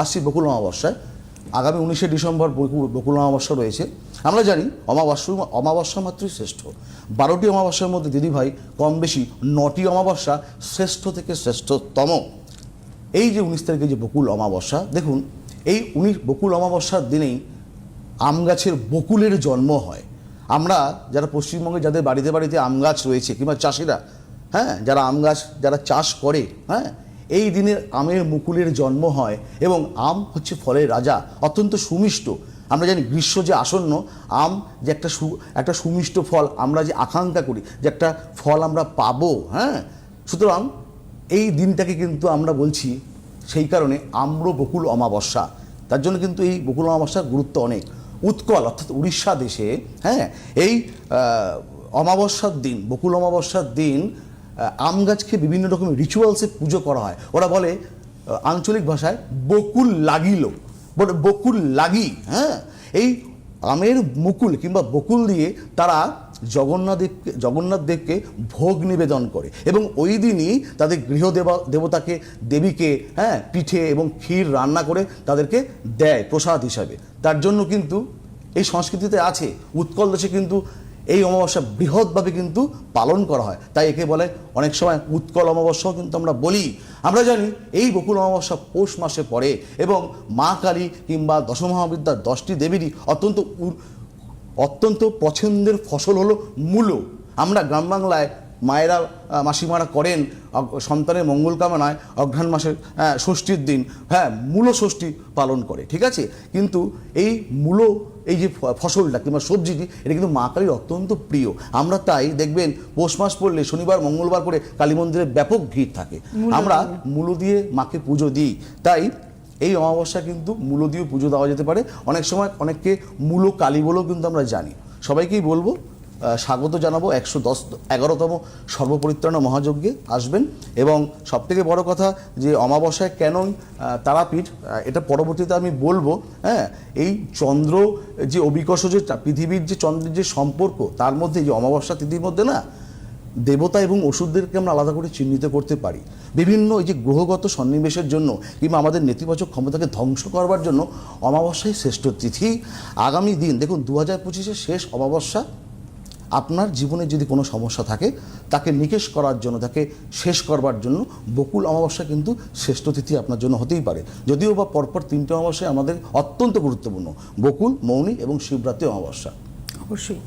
আসছি বকুল অমাবস্যায়। আগামী উনিশে ডিসেম্বর বকুল অমাবস্যা রয়েছে। আমরা জানি অমাবস্যা অমাবস্যা মাত্রই শ্রেষ্ঠ। বারোটি অমাবস্যার মধ্যে দিদিভাই কম বেশি নটি অমাবস্যা শ্রেষ্ঠ থেকে শ্রেষ্ঠতম। এই যে উনিশ তারিখে যে বকুল অমাবস্যা, দেখুন, এই উনিশ বকুল অমাবস্যার দিনেই আম গাছের বকুলের জন্ম হয়। আমরা যারা পশ্চিমবঙ্গে যাদের বাড়িতে বাড়িতে আম গাছ রয়েছে, কিংবা চাষিরা হ্যাঁ যারা আম গাছ যারা চাষ করে হ্যাঁ এই দিনে আমের মুকুলের জন্ম হয় এবং আম হচ্ছে ফলের রাজা, অত্যন্ত সুমিষ্ট। আমরা জানি গ্রীষ্ম যে আসন্ন, আম যে একটা সু, একটা সুমিষ্ট ফল আমরা যে আকাঙ্ক্ষা করি, যে একটা ফল আমরা পাবো হ্যাঁ? সুতরাং এই দিনটাকে কিন্তু আমরা বলছি সেই কারণে আম্র বকুল অমাবস্যা। তার জন্য কিন্তু এই বকুল অমাবস্যার গুরুত্ব অনেক। উৎকল, অর্থাৎ উড়িষ্যা দেশে হ্যাঁ? এই অমাবস্যার দিন, বকুল অমাবস্যার দিন আম গাছকে বিভিন্ন রকমের রিচুয়ালসে পুজো করা হয়। ওরা বলে আঞ্চলিক ভাষায় বকুল লাগিল। বকুল লাগি হ্যাঁ? এই আমের মুকুল কিংবা বকুল দিয়ে তারা জগন্নাথ দেবকে জগন্নাথ দেবকে ভোগ নিবেদন করে। এবং ওই দিনই তাদের গৃহদেবা দেবতাকে, দেবীকে হ্যাঁ পিঠে এবং ক্ষীর রান্না করে তাদেরকে দেয় প্রসাদ হিসাবে। তার জন্য কিন্তু এই সংস্কৃতিতে আছে। উৎকল দেশে কিন্তু এই অমাবস্যা বৃহৎভাবে কিন্তু পালন করা হয়। তাই একে বলে অনেক সময় উৎকল অমাবস্যাও কিন্তু আমরা বলি। আমরা জানি এই বকুল অমাবস্যা পৌষ মাসে পড়ে এবং মা কালী কিংবা দশমহাবিদ্যার দশটি দেবীরই অত্যন্ত অত্যন্ত পছন্দের ফসল হলো মূলো। আমরা গ্রাম বাংলায় মায়েরা মাসিমারা করেন সন্তানের মঙ্গল কামনায় অঘ্রাণ মাসের আহ, ষষ্ঠীর দিন হ্যাঁ মূলো ষষ্ঠী পালন করে ঠিক আছে? কিন্তু এই মূলো এই যে ফসলটা কিংবা সবজিটি এটা কিন্তু মা কালীর অত্যন্ত প্রিয়। আমরা তাই দেখবেন পৌষ মাস পড়লে শনিবার মঙ্গলবার করে কালী মন্দিরে ব্যাপক ভিড় থাকে। আমরা মূলো দিয়ে মাকে পুজো দিই। তাই এই অমাবস্যা কিন্তু মূলো দিয়েও পুজো দেওয়া যেতে পারে। অনেক সময় অনেককে মূলো কালী বলেও কিন্তু আমরা জানি। সবাইকেই বলব স্বাগত জানাব একশো দশ, এগারোতম সর্বপরিত্রাণ মহাযজ্ঞে আসবেন। এবং সবথেকে বড় কথা যে অমাবস্যায় কেন তারাপীঠ এটা পরবর্তীতে আমি বলব হ্যাঁ এই চন্দ্র যে অবিকর্ষ যে পৃথিবীর যে চন্দ্রের যে সম্পর্ক, তার মধ্যে যে অমাবস্যা তিথির মধ্যে না, দেবতা এবং ওষুধদেরকে আমরা আলাদা করে চিহ্নিত করতে পারি। বিভিন্ন এই যে গ্রহগত সন্নিবেশের জন্য কিংবা আমাদের নেতিবাচক ক্ষমতাকে ধ্বংস করবার জন্য অমাবস্যাই শ্রেষ্ঠ তিথি। আগামী দিন, দেখুন দু হাজার পঁচিশের শেষ অমাবস্যা আপনার জীবনে যদি কোনো সমস্যা থাকে, তাকে নিকেশ করার জন্য, তাকে শেষ করবার জন্য বকুল অমাবস্যা কিন্তু শ্রেষ্ঠ তিথি আপনার জন্য হতেই পারে। যদিও বা পরপর তিনটে অমাবস্যায় আমাদের অত্যন্ত গুরুত্বপূর্ণ, বকুল, মৌনী এবং শিবরাত্রি অমাবস্যা। অবশ্যই।